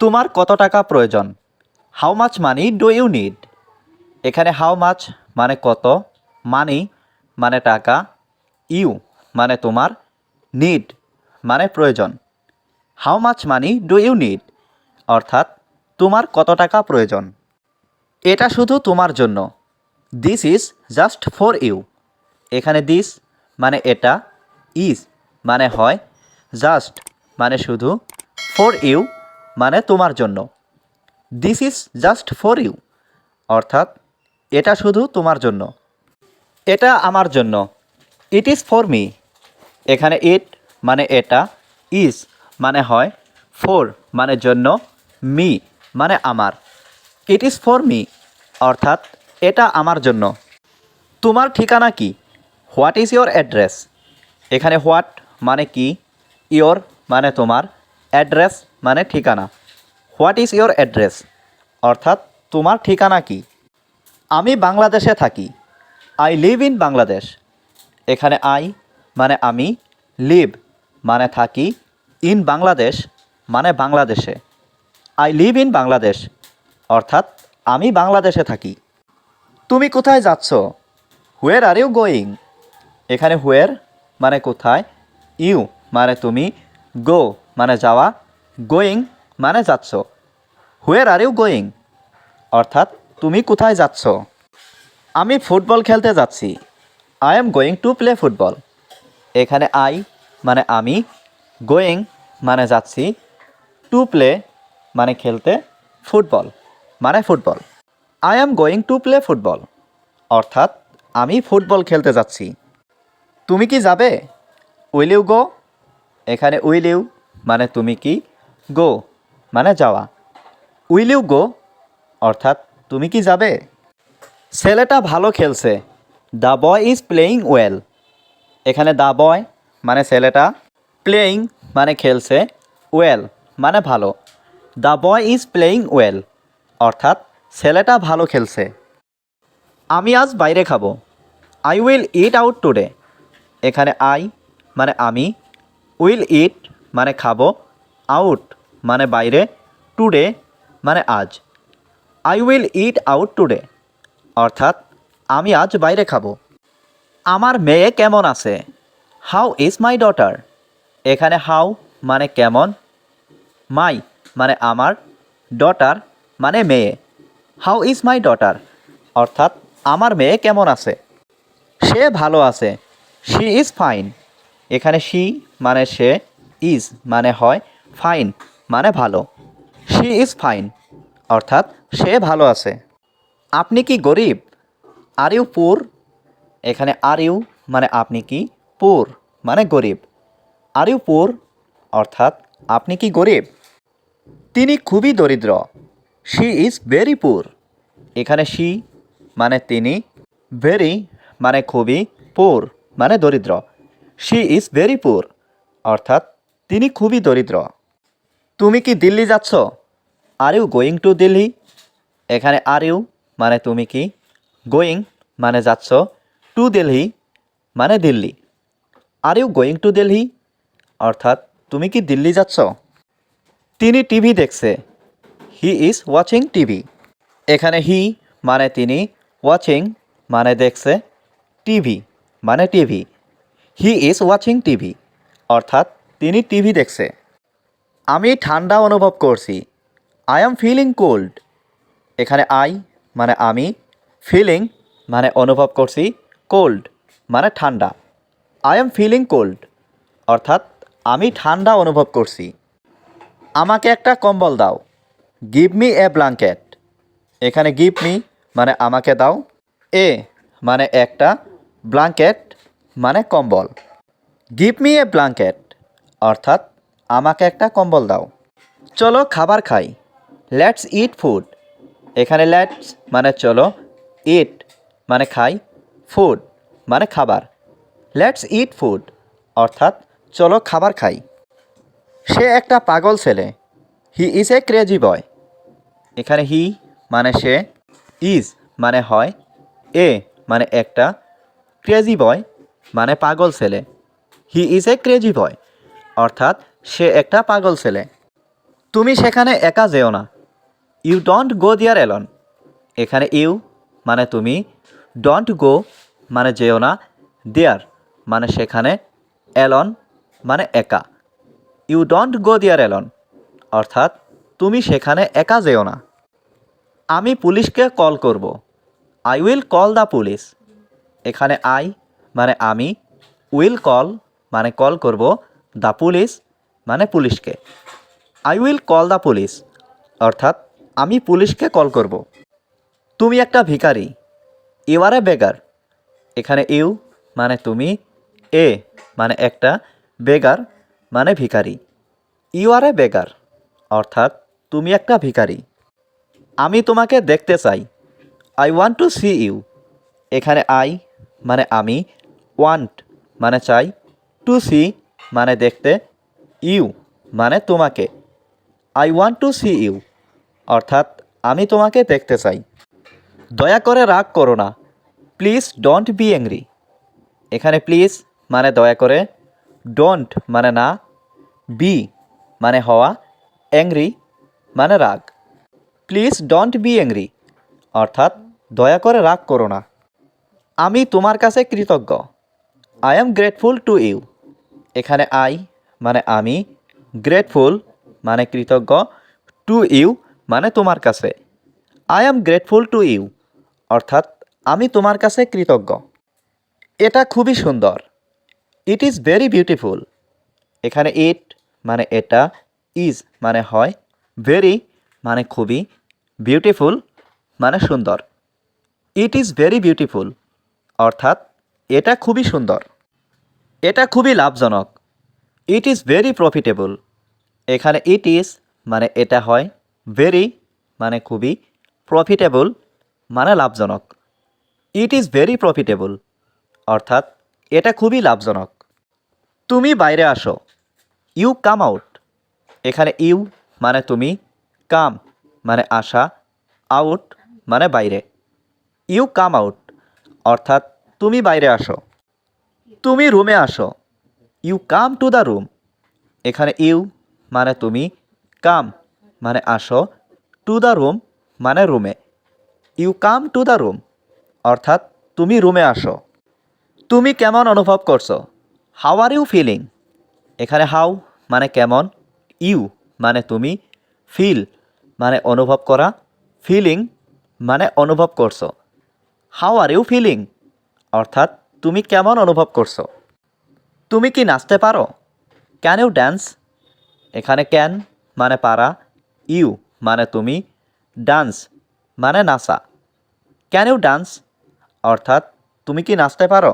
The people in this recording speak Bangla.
তোমার কত টাকা প্রয়োজন? How much money do you need এখানে হাউ মাচ মানে কত মানি মানে টাকা ইউ মানে তোমার নিড মানে প্রয়োজন। How much money do you need অর্থাৎ তোমার কত টাকা প্রয়োজন। এটা শুধু তোমার জন্য। This is just for you এখানে দিস মানে এটা ইজ মানে হয় জাস্ট মানে শুধু ফর ইউ মানে তোমার জন্য। This is just for you অর্থাৎ, এটা শুধু তোমার জন্য। এটা আমার জন্য। ইট ইজ ফর মি এখানে ইট মানে এটা ইজ মানে হয় ফর মানে জন্য মি মানে আমার। ইট ইজ ফর মি অর্থাৎ, এটা আমার জন্য। তোমার ঠিকানা কি? হোয়াট ইজ ইয়োর অ্যাড্রেস এখানে হোয়াট মানে কি? ইয়োর মানে তোমার। অ্যাড্রেস মানে ঠিকানা। What is your address? অর্থাৎ তোমার ঠিকানা কি? আমি বাংলাদেশে থাকি। I live in Bangladesh. এখানে আই মানে আমি লিভ মানে থাকি ইন বাংলাদেশ মানে বাংলাদেশে। I live in Bangladesh. অর্থাৎ আমি বাংলাদেশে থাকি। তুমি কোথায় যাচ্ছ? হুয়ের আর ইউ গোয়িং এখানে হুয়ের মানে কোথায়? ইউ মানে তুমি গো মানে যাওয়া গোয়িং মানে যাচ্ছ। হুয়ের আর ইউ গোয়িং অর্থাৎ, তুমি কোথায় যাচ্ছ? আমি ফুটবল খেলতে যাচ্ছি। I am going to play football এখানে আই মানে আমি গোয়িং মানে যাচ্ছি। টু প্লে মানে খেলতে ফুটবল মানে football I am going to play football অর্থাৎ, আমি ফুটবল খেলতে যাচ্ছি। তুমি কি যাবে? উইল ইউ গো এখানে উইল ইউ মানে তুমি কি? গো মানে যাওয়া। Will you go? অর্থাৎ তুমি কি যাবে? ছেলেটা ভালো খেলছে। The boy is playing well. এখানে দ্য বয় মানে ছেলেটা, প্লেয়িং মানে খেলছে ওয়েল মানে ভালো। The boy is playing well, অর্থাৎ ছেলেটা ভালো খেলছে। আমি আজ বাইরে খাব। I will eat out today. এখানে আই মানে আমি, উইল ইট মানে খাব আউট মানে বাইরে টুডে মানে আজ। I will eat out today অর্থাৎ, আমি আজ বাইরে খাব। আমার মেয়ে কেমন আছে? হাউ ইজ মাই ডটার এখানে হাউ মানে কেমন? মাই মানে আমার ডটার মানে মেয়ে। হাউ ইজ মাই ডটার অর্থাৎ, আমার মেয়ে কেমন আছে? সে ভালো আছে। শি ইজ ফাইন এখানে শি মানে সে ইজ মানে হয় ফাইন মানে ভালো। শি ইজ ফাইন অর্থাৎ সে ভালো আছে। আপনি কি গরিব? আর ইউ পুর এখানে আর ইউ মানে আপনি কি পুর মানে গরিব। আর ইউ পুর অর্থাৎ আপনি কি গরিব? তিনি খুবই দরিদ্র। শি ইজ ভেরি পুর এখানে শি মানে তিনি ভেরি মানে খুবই পুর মানে দরিদ্র। শি ইজ ভেরি পুর অর্থাৎ তিনি খুবই দরিদ্র। তুমি কি দিল্লি যাচ্ছ? Are you going to Delhi এখানে আর ইউ মানে তুমি কি? গোয়িং মানে যাচ্ছ। টু দিল্লি মানে Delhi. Are you going to Delhi অর্থাৎ তুমি কি দিল্লি যাচ্ছ? তিনি টিভি দেখছে। He is watching TV. এখানে হি মানে তিনি ওয়াচিং মানে দেখছে। টিভি মানে TV. He is watching TV. অর্থাৎ তিনি টিভি দেখছে। আমি ঠান্ডা অনুভব করছি। আই এম ফিলিং কোল্ড এখানে আই মানে আমি ফিলিং মানে অনুভব করছি কোল্ড মানে ঠান্ডা। আই এম ফিলিং কোল্ড অর্থাৎ আমি ঠান্ডা অনুভব করছি। আমাকে একটা কম্বল দাও। গিভ মি এ ব্লাঙ্কেট এখানে গিভ মি মানে আমাকে দাও। এ মানে একটা ব্লাঙ্কেট মানে কম্বল। গিভ মি এ ব্ল্যাঙ্কেট অর্থাৎ আমাকে একটা কম্বল দাও। চলো খাবার খাই। লেটস ইট ফুড এখানে লেটস মানে চলো ইট মানে খাই ফুড মানে খাবার। লেটস ইট ফুড অর্থাৎ চলো খাবার খাই। সে একটা পাগল ছেলে। হি ইজ এ ক্রেজি বয় এখানে হি মানে সে ইজ মানে হয়, এ মানে একটা ক্রেজি বয় মানে পাগল ছেলে। হি ইজ এ ক্রেজি বয় অর্থাৎ সে একটা পাগল ছেলে। তুমি সেখানে একা যেও না। ইউ ডোন্ট গো দিয়ার এলন এখানে ইউ মানে তুমি ডোন্ট গো মানে যেও না। দেয়ার মানে সেখানে এলন মানে একা। ইউ ডোন্ট গো দিয়ার এলন অর্থাৎ তুমি সেখানে একা যেও না। আমি পুলিশকে কল করব। I will call the police এখানে আই মানে আমি উইল কল মানে কল করব। দ্য পুলিশ মানে পুলিশকে। I will call the police অর্থাৎ আমি পুলিশকে কল করব। তুমি একটা ভিখারি ইউ আর এ বেগার এখানে ইউ মানে তুমি, এ মানে একটা বেগার মানে ভিখারি। ইউ আর এ বেগার অর্থাৎ তুমি একটা ভিখারি। আমি তোমাকে দেখতে চাই। I want to see you এখানে আই মানে আমি ওয়ান্ট মানে চাই টু সি মানে দেখতে ইউ মানে তোমাকে। I want to see you অর্থাৎ আমি তোমাকে দেখতে চাই। দয়া করে রাগ করো না। প্লিজ ডোন্ট বি অ্যাংরি এখানে প্লিজ মানে দয়া করে ডোন্ট মানে না বি মানে হওয়া অ্যাংরি মানে রাগ। প্লিজ ডোন্ট বি অ্যাংরি অর্থাৎ দয়া করে রাগ করো না। আমি তোমার কাছে কৃতজ্ঞ। I am grateful to you এখানে আই মানে আমি গ্রেটফুল মানে কৃতজ্ঞ টু ইউ মানে তোমার কাছে। I am grateful to you অর্থাৎ আমি তোমার কাছে কৃতজ্ঞ। এটা খুবই সুন্দর। ইট ইজ ভেরি বিউটিফুল এখানে ইট মানে এটা ইজ মানে হয় ভেরি মানে খুবই বিউটিফুল মানে সুন্দর। ইট ইজ ভেরি বিউটিফুল অর্থাৎ এটা খুবই সুন্দর। এটা খুবই লাভজনক। ইট ইজ ভেরি প্রফিটেবল এখানে ইট ইজ মানে এটা হয় ভেরি মানে খুবই প্রফিটেবল মানে লাভজনক। ইট ইজ ভেরি প্রফিটেবল অর্থাৎ এটা খুবই লাভজনক। তুমি বাইরে আসো। ইউ কাম আউট এখানে ইউ মানে তুমি কাম মানে আসা আউট মানে বাইরে। ইউ কাম আউট অর্থাৎ তুমি বাইরে আসো। তুমি রুমে আসো। You come to the room এখানে ইউ মানে তুমি কাম মানে আসো। টু দ্য রুম মানে রুমে। You come to the room অর্থাৎ তুমি রুমে আসো। তুমি কেমন অনুভব করছ? হাউ আর ইউ ফিলিং এখানে হাউ মানে কেমন? ইউ মানে তুমি ফিল মানে অনুভব করা। ফিলিং মানে অনুভব করছ। হাউ আর ইউ ফিলিং অর্থাৎ তুমি কেমন অনুভব করছ? তুমি কি নাচতে পারো? ক্যান ইউ ড্যান্স এখানে ক্যান মানে পারা ইউ মানে তুমি ডান্স মানে নাচা। ক্যান ইউ ডান্স অর্থাৎ তুমি কি নাচতে পারো?